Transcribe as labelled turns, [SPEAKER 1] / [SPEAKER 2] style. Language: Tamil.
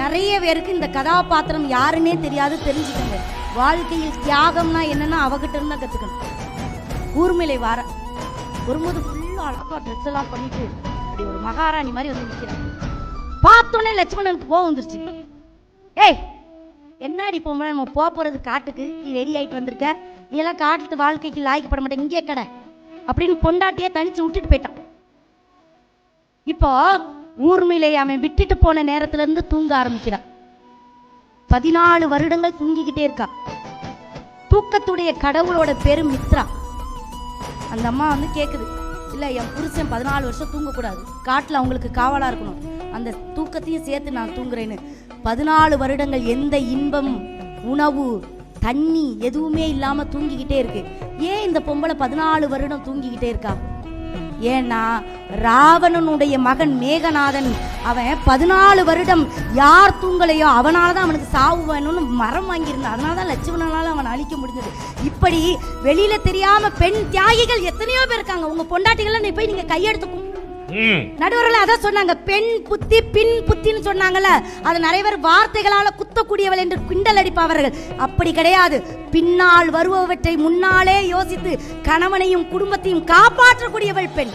[SPEAKER 1] நிறைய பேருக்கு இந்த கதாபாத்திரம் யாருன்னே தெரியாது தெரிஞ்சுக்கோங்க. வாழ்க்கையில் தியாகம்னா என்னன்னா அவகிட்ட இருந்தா கத்துக்கணும். ஊர்மிளை வார. வரும்போது ஃபுல்லா அழகா ட்ரெஸ் எல்லாம் பண்ணிட்டு அப்படி ஒரு மகாராணி மாதிரி வந்து நிற்கிறாங்க பார்த்தோன்னே லட்சுமணனுக்கு போக வந்துருச்சு. ஏய் என்னடி போகும்போது நம்ம போக போறது காட்டுக்கு நீ ரெடி ஆயிட்டு வந்திருக்க? நீ எல்லாம் காட்டு வாழ்க்கைக்கு லாய்க்கப்பட மாட்டேன் இங்கே கடை. அப்படின்னு பொண்டாட்டியே தனிச்சு விட்டுட்டு போயிட்டான். இப்போ ஊர்மிளை அவன் விட்டுட்டு போன நேரத்துல இருந்து தூங்க ஆரம்பிக்கிறான். பதினாலு வருடங்கள் தூங்கிக்கிட்டே இருக்கா தூக்கத்துடைய கடவுளோட பேரு மித்ரா. அந்த அம்மா வந்து கேக்குது இல்ல என் புருஷன் பதினாலு வருஷம் தூங்கக்கூடாது. காட்டுல அவங்களுக்கு காவலா இருக்கணும். அந்த தூக்கத்தையும் சேர்த்து நான் தூங்குறேன்னு. பதினாலு வருடங்கள் எந்த இன்பம் உணவு தண்ணி எதுவுமே இல்லாம தூங்கிக்கிட்டே இருக்கு. ஏன் இந்த பொம்பளை பதினாலு வருடம் தூங்கிக்கிட்டே இருக்கா? ஏன்னா ராவணனுடைய மகன் மேகநாதன் அவன் பதினாலு வருடம் யார் தூங்கலையோ அவனால தான் அவனுக்கு சாவு வேணும்னு மரம் வாங்கியிருந்தான். அதனால தான் லட்சுமணனால அவனை அழிக்க முடிஞ்சது. இப்படி வெளியில தெரியாம பெண் தியாகிகள் எத்தனையோ பேர் இருக்காங்க. உங்க பொண்டாட்டிகளை நீ போய் நீங்க கையெடுத்து நடுவர்கள் அதான் சொன்னாங்க. பெண் புத்தி பின் புத்தின்னு சொன்னாங்கல்ல. அது நிறைய பேர் வார்த்தைகளால குத்தக்கூடியவள் என்று கிண்டல் அடிப்பவர்கள். அப்படி கிடையாது. பின்னால் வருபவற்றை முன்னாலே யோசித்து கணவனையும் குடும்பத்தையும் காப்பாற்றக்கூடியவள் பெண்.